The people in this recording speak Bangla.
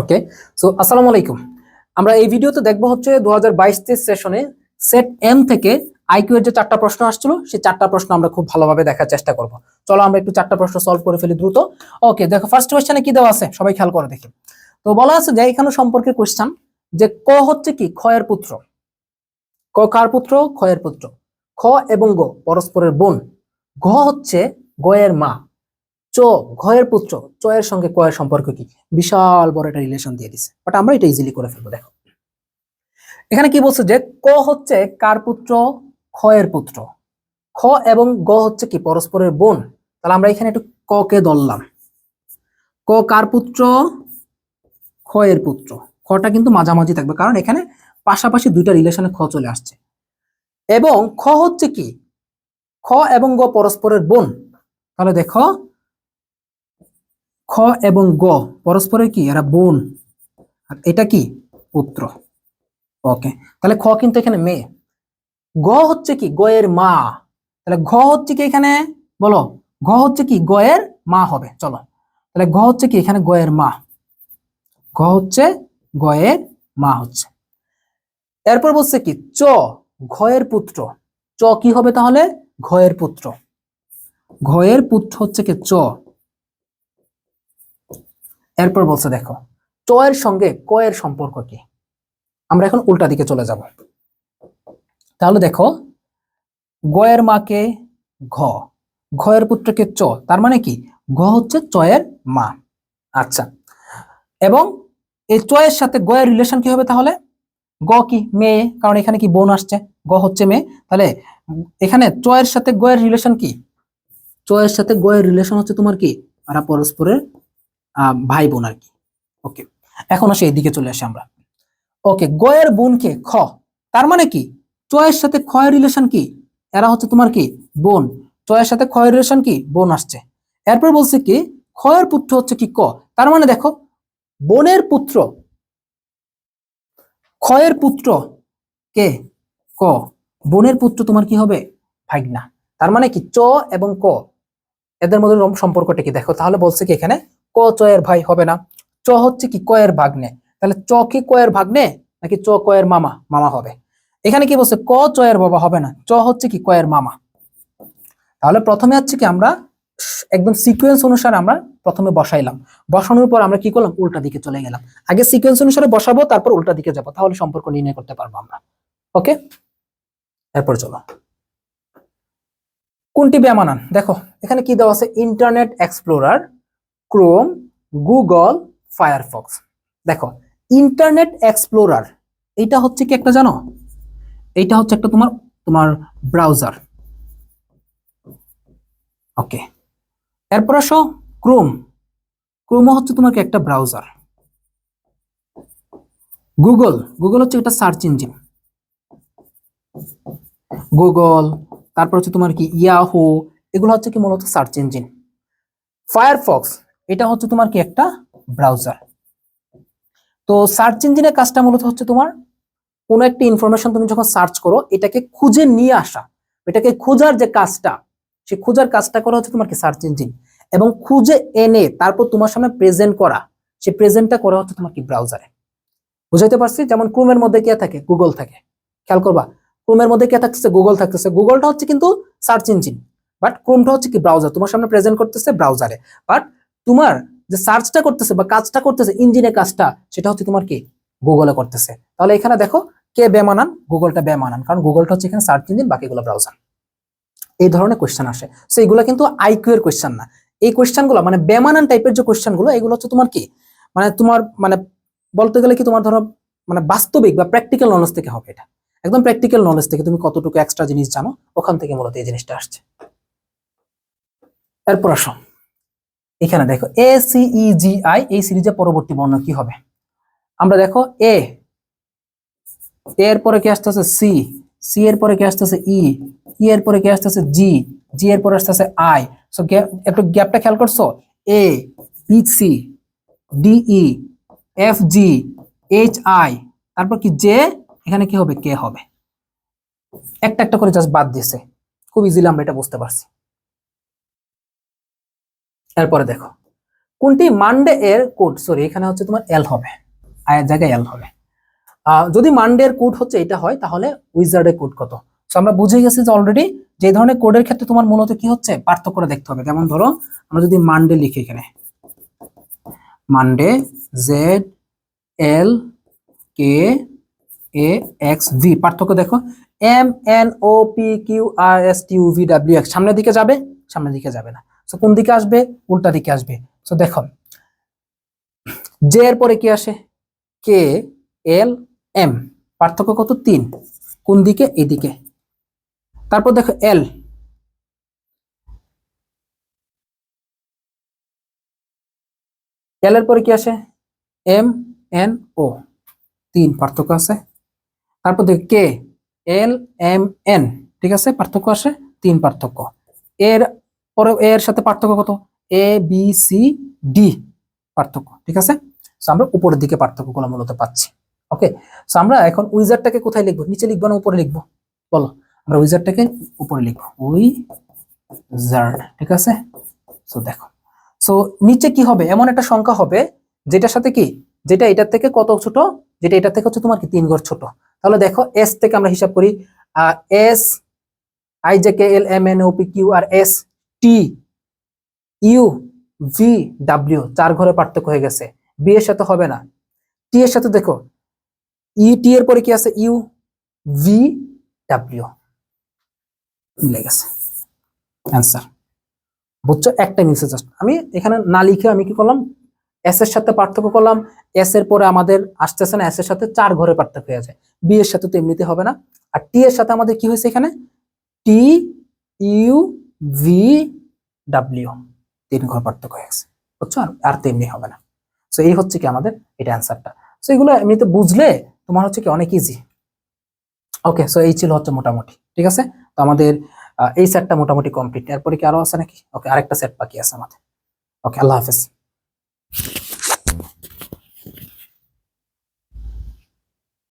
ওকে সো আসসালামু আলাইকুম। আমরা এই ভিডিওতে দেখব হচ্ছে দু হাজার বাইশ সেশনে সেট এম থেকে আইকিউ এর যে চারটা প্রশ্ন আসছিল, সেই চারটা প্রশ্ন আমরা খুব ভালোভাবে দেখার চেষ্টা করব। চলো আমরা একটু চারটা প্রশ্ন সলভ করে ফেলি দ্রুত। ওকে দেখো ফার্স্ট কোয়েশ্চেনে কি দেওয়া আছে? সবাই খেয়াল করে দেখি। তো বলা আছে যে এখানে সম্পর্কে কোয়েশ্চেন যে ক হচ্ছে কি? ক্ষয়ের পুত্র। ক কার পুত্র? ক্ষয়ের পুত্র। খ এবং গ, পরস্পরের বোন। ঘ হচ্ছে গয়ের মা। চ, ঘয়ের পুত্র। চ এর সঙ্গে ক এর সম্পর্ক কি? বিশাল বড় একটা রিলেশন দিয়ে দিছে। বাট আমরা এটা ইজিলি করে ফেলব, দেখো। এখানে কি বলছে যে, ক হচ্ছে কার পুত্র? এর পুত্র। খ এবং গ হচ্ছে কি? পরস্পরের বোন। তাহলে আমরা এখানে একটু ক কে ধরলাম। ক কার পুত্র? এর পুত্র। খটা কিন্তু মাঝামাঝি থাকবে, কারণ এখানে পাশাপাশি দুইটা রিলেশনে খ চলে আসছে। এবং খ হচ্ছে কি? খ এবং গ পরস্পরের বোন। তাহলে দেখো খ এবং গ পরস্পরের কি? এরা বোন। আর এটা কি? পুত্র। ওকে। তাহলে খ কিন্তু এখানে মেয়ে। গ হচ্ছে কি? গয়ের মা। তাহলে ঘ হচ্ছে কি এখানে? বলো। ঘ হচ্ছে কি? গয়ের মা হবে। চলো। তাহলে ঘ হচ্ছে কি? এখানে গয়ের মা। ঘ হচ্ছে গয়ের মা হচ্ছে। এরপর বলছে কি? চ, ঘয়ের পুত্র। চ কি হবে তাহলে? ঘয়ের পুত্র। ঘয়ের পুত্র হচ্ছে কি? চ। এরপর বলছে, দেখো চ এর সঙ্গে ক এর সম্পর্ক কি? আমরা এখন উল্টা দিকে চলে যাব। তাহলে দেখো, গয়ের মাকে ঘ, ঘয়ের পুত্রকে চ, তার মানে কি? ঘ হচ্ছে চয়ের মা। আচ্ছা এবং এই চয়ের সাথে গয়ের রিলেশন কি হবে তাহলে? গ কি? মেয়ে, কারণ এখানে কি বোন আসছে? গ হচ্ছে মেয়ে। তাহলে এখানে চয়ের সাথে গয়ের রিলেশন কি? চয়ের সাথে গয়ের রিলেশন হচ্ছে তোমার কি? তারা পরস্পরের ভাই বোন আর কি। ওকে এখন আসে, এদিকে চলে আসি আমরা। ওকে গয়ের বোনকে খ। তার মানে কি? চয়ের সাথে ক্ষয়ের রিলেশন কি? এরা হচ্ছে তোমার কি? বোন। চয়ের সাথে ক্ষয়ের রিলেশন কি? বোন আসছে। এরপর বলছে কি, ক্ষয়ের পুত্র হচ্ছে কি ক? তার মানে দেখো, বোনের পুত্র, ক্ষয়ের পুত্র কে? ক। বোনের পুত্র তোমার কি হবে? ভাগনা। তার মানে কি, চ এবং ক। এদের মধ্যে সম্পর্কটা কি? দেখো, তাহলে বলছে কি এখানে ক চয়ের ভাই হবে না। চ হচ্ছে কি কয়ের ভাগ্নে। তাহলে চ কি কয়ের ভাগ্নে নাকি চ কয়ের মামা? মামা হবে। এখানে কি বলছে? ক চয়ের বাবা হবে না। চ হচ্ছে কি কয়ের মামা। তাহলে প্রথমে হচ্ছে কি আমরা একদম সিকোয়েন্স অনুসারে আমরা প্রথমে বসাইলাম। বসানোর পর আমরা কি করলাম? উল্টা দিকে চলে গেলাম। আগে সিকোয়েন্স অনুসারে বসাবো, তারপর উল্টা দিকে যাব। তাহলে সম্পর্ক নির্ণয় করতে পারব আমরা। ওকে? এরপর চলো। কোনটি বেমানান? দেখো, এখানে কি দেওয়া আছে? Internet Explorer Chrome Google Firefox দেখো ইন্টারনেট এক্সপ্লোরার এটা হচ্ছে কি একটা জানো? এইটা হচ্ছে একটা তোমার তোমার ব্রাউজার ওকে এরপর আসো ক্রোম ক্রোম হচ্ছে তোমার একটা ব্রাউজার গুগল গুগল হচ্ছে একটা সার্চ ইঞ্জিন গুগল তারপর হচ্ছে তোমার কি ইয়াহু এগুলো হচ্ছে কি মূলত সার্চ ইঞ্জিন ফায়ারফক্স এটা হচ্ছে তোমার কি একটা ব্রাউজার তো সার্চ ইঞ্জিনের কাজটা মূলত হচ্ছে তোমার কোনো একটা ইনফরমেশন তুমি যখন সার্চ করো, এটাকে খুঁজে নিয়ে আসা। এটাকে খোঁজার যে কাজটা সে খোঁজার কাজটা করা হচ্ছে তোমার কি সার্চ ইঞ্জিন এবং খুঁজে এনে তারপর তোমার সামনে প্রেজেন্ট করা সে প্রেজেন্টটা করা হচ্ছে তোমার কি ব্রাউজারে বুঝাইতে পারছি? যেমন ক্রোমের মধ্যে কে থাকে? গুগল থাকে। খেয়াল করবা ক্রোমের মধ্যে কে থাকতেছে? গুগল থাকতেছে। গুগলটা হচ্ছে কিন্তু সার্চ ইঞ্জিন বাট ক্রোমটা হচ্ছে কি ব্রাউজার তোমার সামনে প্রেজেন্ট করতেছে ব্রাউজারে বাট তোমার যে সার্চটা করতেছে বা কাজটা করতেছে ইঞ্জিনের কাজটা, সেটা হচ্ছে তোমার কি? গুগলে করতেছে। তাহলে এখানে দেখো, কে বেমানান? গুগলটা বেমানান। কারণ গুগলটা হচ্ছে এখানে সার্চ ইঞ্জিন বাকিগুলো ব্রাউজার এই ধরনের কোয়েশ্চেন আসে। সো এগুলো কিন্তু আইকিউ এর কোয়েশ্চেন না। এই কোয়েশ্চেনগুলো মানে বেমানান টাইপের যে কোয়েশ্চেনগুলো, এগুলো হচ্ছে তোমার কি? মানে তোমার মানে বলতে গেলে কি তোমার ধরো মানে বাস্তবিক বা প্র্যাকটিক্যাল নলেজ থেকে হবে এটা। একদম প্র্যাকটিক্যাল নলেজ থেকে তুমি কতটুকু এক্সট্রা জিনিস জানো, ওখান থেকে মূলত এই জিনিসটা আসছে। এরপর আসো। এখানে দেখো এ জি আই এই সিরিজের পরবর্তী বর্ণ কি হবে? আমরা দেখো এ এর পরে কি আসতেছে? সি সি এর পরে কি আসতেছে? ই ই এর পরে কি আসতেছে? জি জি এর পরে আসতেছে আই সো একটু গ্যাপটা খেয়াল করছ? A B C D E F G H I তারপর কি জে এখানে কি হবে? কে হবে। একটা একটা করে জাস্ট বাদ দিয়েছে খুব ইজিলি আমরা এটা বুঝতে পারছি। এরপরে দেখো। কোনটি মানডে এর কোড সরি এখানে হচ্ছে তোমার এল হবে। আয়ের জায়গায় এল হবে। যদি মানডে এর কোড হচ্ছে এটা হয়, তাহলে উইজার্ডের কোড কত? তো আমরা বুঝে গেছি যে অলরেডি যে ধরনের কোডের ক্ষেত্রে তোমার মূলত কি হচ্ছে? পার্থক্যটা দেখতে হবে। যেমন ধরো, আমরা যদি মানডে লিখি এখানে। Monday Z L K A X V পার্থক্য দেখো। M N O P Q R S T U V W X সামনের দিকে যাবে, সামনের দিকে যাবে না। সো কোন দিকে আসবে? উল্টা দিকে আসবে। সো দেখো জে এর পরে কি আসে? কে এল এম পার্থক্য কত? তিন। কোন দিকে? এদিকে। তারপর দেখো এল এল এর পরে কি আসে? এম এন ও তিন পার্থক্য আছে। তারপর দেখো কে এল এম এন ঠিক আছে? পার্থক্য আসে? তিন পার্থক্য। এর পরে এর সাথে পার্থক্য কত? এ বি সি ডি পার্থক্য ঠিক আছে? So, আমরা উপরের দিকে পার্থক্যগুলো মূলত পাচ্ছি ওকে সো আমরা এখন উইজারটাকে কোথায় লিখব? নিচে লিখব না উপরে লিখব? বলো আমরা উইজারটাকে উপরে লিখব। উইজার্ড ঠিক আছে? সো দেখো। সো নিচে কি হবে? এমন একটা সংখ্যা হবে যেটার সাথে কি? যেটা এটার থেকে কত ছোট? যেটা এটার থেকে হচ্ছে তোমার কি? তিন ঘর ছোট। তাহলে দেখো এস থেকে আমরা হিসাব করি S I J K L M N O P Q R S T U V W চার ঘরে পার্থক্য হয়ে গেছে। বি এর সাথে হবে না। টি এর সাথে দেখো ই টি এর পরে কি আছে? ইউ ভি ডাব্লিউ মিলে গেছে। অ্যান্সার বুঝছ? একটা মিলছে জাস্ট আমি এখানে না লিখে আমি কি করলাম? এস এর সাথে পার্থক্য করলাম। এস এর পরে আমাদের আসতেছে না এস এর সাথে চার ঘরে পার্থক্য হয়ে যায়। বি এর সাথে তো এমনিতে হবে না। আর টি এর সাথে আমাদের কি হয়েছে এখানে? টি ইউ ভি ডাব্লিউ তিন ঘর পার্থক্য হয়ে গেছে, বুঝছ? আর তেমনি হবে না। সো এই হচ্ছে কি আমাদের, এটা অ্যান্সারটা সো এগুলো এমনিতে বুঝলে তোমার হচ্ছে কি অনেক ইজি ওকে সো এই ছিল হচ্ছে মোটামুটি, ঠিক আছে? তো আমাদের এই সেটটা মোটামুটি কমপ্লিট এরপরে কি আরও আছে নাকি? ওকে আরেকটা সেট বাকি আছে আমাদের। ওকে আল্লাহ হাফেজ।